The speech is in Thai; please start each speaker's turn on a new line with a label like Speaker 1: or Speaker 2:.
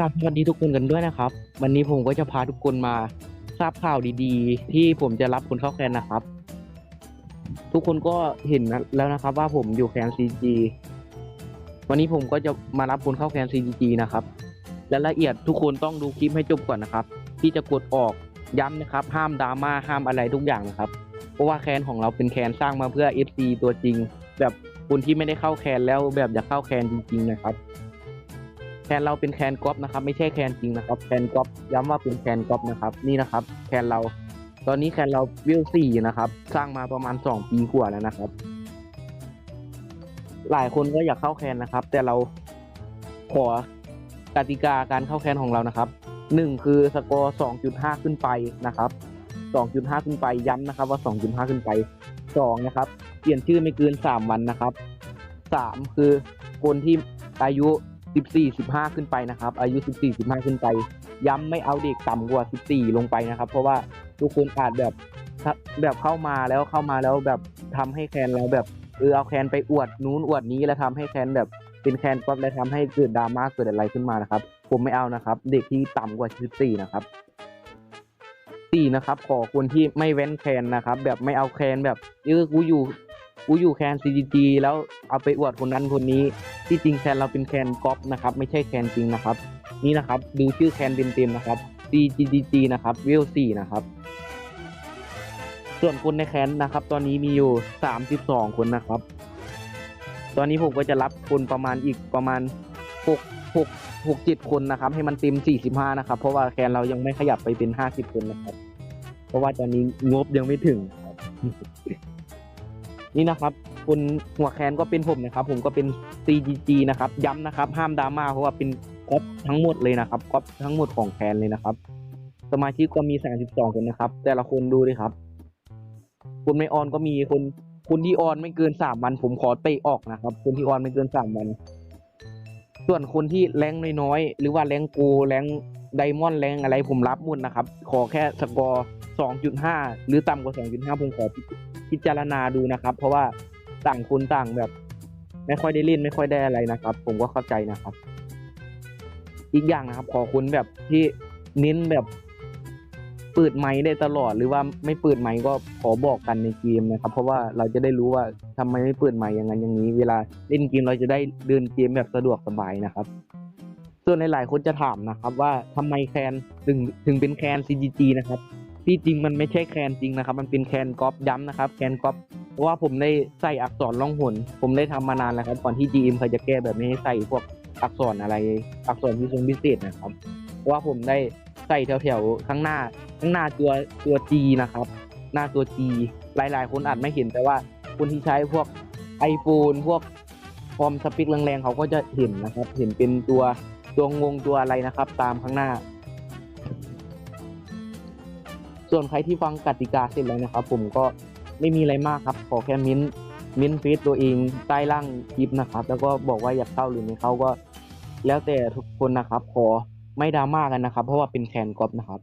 Speaker 1: ครับสวัสดีทุกคนกันด้วยนะครับ วันนี้ผมก็จะพาทุกคนมาทราบข่าวดีๆ ที่ผมจะรับคนเข้าแคนนะครับ ทุกคนก็เห็นแล้วนะครับ ว่าผมอยู่แคน CG วันนี้ผมก็จะมารับคนเข้าแคน CG นะครับและละเอียดทุกคนต้องดูคลิปให้จบก่อนนะครับ ที่จะกดออกย้ำนะครับ ห้ามดราม่าห้ามอะไรทุกอย่างนะครับ เพราะว่าแคนของเราเป็นแคนสร้างมาเพื่อ FC ตัวจริง แบบคนที่ไม่ได้เข้าแคนแล้วแบบอยากเข้าแคนจริง ๆ นะครับ คนเราเป็นแคนก๊อปนะครับ ไม่ใช่แคนจริงนะครับ แคนก๊อปย้ำว่าเป็นแคนก๊อปนะครับ นี่นะครับ แคนเรา ตอนนี้แคนเราวิวสี่นะครับ สร้างมาประมาณสองปีกว่าแล้วนะครับ หลายคนก็อยากเข้าแคนนะครับ แต่เราขอกติกาการเข้าแคนของเรานะครับหนึ่งคือสกอร์สองจุดห้าขึ้นไปนะครับสองจุดห้าขึ้นไปย้ำนะครับ ว่าสองจุดห้าขึ้นไปสองนะครับ เปลี่ยนชื่อไม่เกินสามวันนะครับสามคือคนที่อายุ สิบสี่สิบห้าขึ้นไปนะครับ อายุสิบสี่สิบห้าขึ้นไป ย้ำไม่เอาเด็กต่ำกว่าสิบสี่ลงไปนะครับ เพราะว่าทุกคนอาจแบบแบบเข้ามาแล้วเข้ามาแล้วแบบทำให้แคนเราแบบเออเอาแคนไปอวดนู้นอวดนี้แล้วทำให้แคนแบบเป็นแคนป๊อปแล้วทำให้เกิดดราม่าเกิดอะไรขึ้นมานะครับ ผมไม่เอานะครับ เด็กที่ต่ำกว่าสิบสี่นะครับสี่นะครับ ขอคนที่ไม่เว้นแคนนะครับ แบบไม่เอาแคนแบบเออกูอยู่กูอยู่แคน CGG แล้วเอาไปอวดคนนั้นคนนี้ ที่จริงแคนเราเป็นแคนก๊อปนะครับไม่ใช่แคนจริงนะครับ นี่นะครับดูชื่อแคนเต็มๆนะครับ CGG นะครับเวล4นะครับ ส่วนคนในแคนนะครับ ตอนนี้มีอยู่ 32 คนนะครับ ตอนนี้ผมก็จะรับคนประมาณอีกประมาณ 6 6 6 7 คนนะครับ ให้มันเต็ม 45 นะครับ เพราะว่าแคนเรายังไม่ขยับไปเป็น 50 คนนะครับ เพราะว่าตอนนี้งบยังไม่ถึงครับนี่นะครับ คนหัวแคนก็เป็นผมนะครับ ผมก็เป็น CGG นะครับ ย้ำนะครับ ห้ามดราม่าเพราะว่าเป็นก๊อปทั้งหมดเลยนะครับก๊อปทั้งหมดของแคนเลยนะครับ สมาชิกก็มี32คนนะครับ แต่ละคนดูดิครับ คนไม่ออนก็มีคนคนที่ออนไม่เกิน3วัน ผมขอเตะออกนะครับ คนที่ออนไม่เกิน3วัน ส่วนคนที่แรงน้อยๆหรือว่าแรงโกแรงไดมอนด์แรงอะไรผมรับหมดนะครับ ขอแค่สกอร์2.5 หรือต่ำกว่า 2.5 ผมขอพิจารณาดูนะครับ เพราะว่า ต่างคนต่างแบบ ไม่ค่อยได้เล่นไม่ค่อยได้อะไรนะครับ ผมก็เข้าใจนะครับ อีกอย่างนะครับ ขอคุณแบบที่เน้นแบบเปิดไมค์ได้ตลอดหรือว่าไม่เปิดไมค์ก็ขอบอกกันในเกมนะครับ เพราะว่าเราจะได้รู้ว่าทำไมไม่เปิดไมค์อย่างนั้นอย่างนี้ เวลาเล่นเกมเราจะได้เดินเกมแบบสะดวกสบายนะครับ ส่วนหลายๆคนจะถามนะครับ ว่าทำไมแคนถึงถึงเป็นแคน CGG นะครับที่จริงมันไม่ใช่แคนจริงนะครับ มันเป็นแคนก๊อปย้ำนะครับ แคนก๊อปเพ ราะว่าผมได้ใส่อักษรล่องหน ผมได้ทำมานานแล้วครับก่อนที่ GM เขาจะแก้แบบไม่ให้ใส่พวกอักษรอะไร อักษรพิเศษพิเศษนะครับเพราะว่าผมได้ใส่แถวๆข้างหน้าข้างหน้าตัวตัว G นะครับ หน้าตัว G หลายๆ คนอาจไม่เห็นแต่ว่าคนที่ใช้พวก iPhone พวกคอมสปิกแรงๆเขาก็จะเห็นนะครับ เห็นเป็นตัวตัวงงตัวอะไรนะครับ ตามข้างหน้า ส่วนใครที่ฟังกติกาเสร็จแล้วนะครับ ผมก็ ไม่มีอะไรมากครับ ขอแค่มิ้นท์มิ้นฟีดตัวเองใต้ล่างคลิปนะครับ แล้วก็บอกว่าอยากเข้าหรือไม่เข้าก็ แล้วแต่ทุกคนนะครับ ขอไม่ดราม่ากันนะครับ เพราะว่าเป็นแคนกอบนะครับ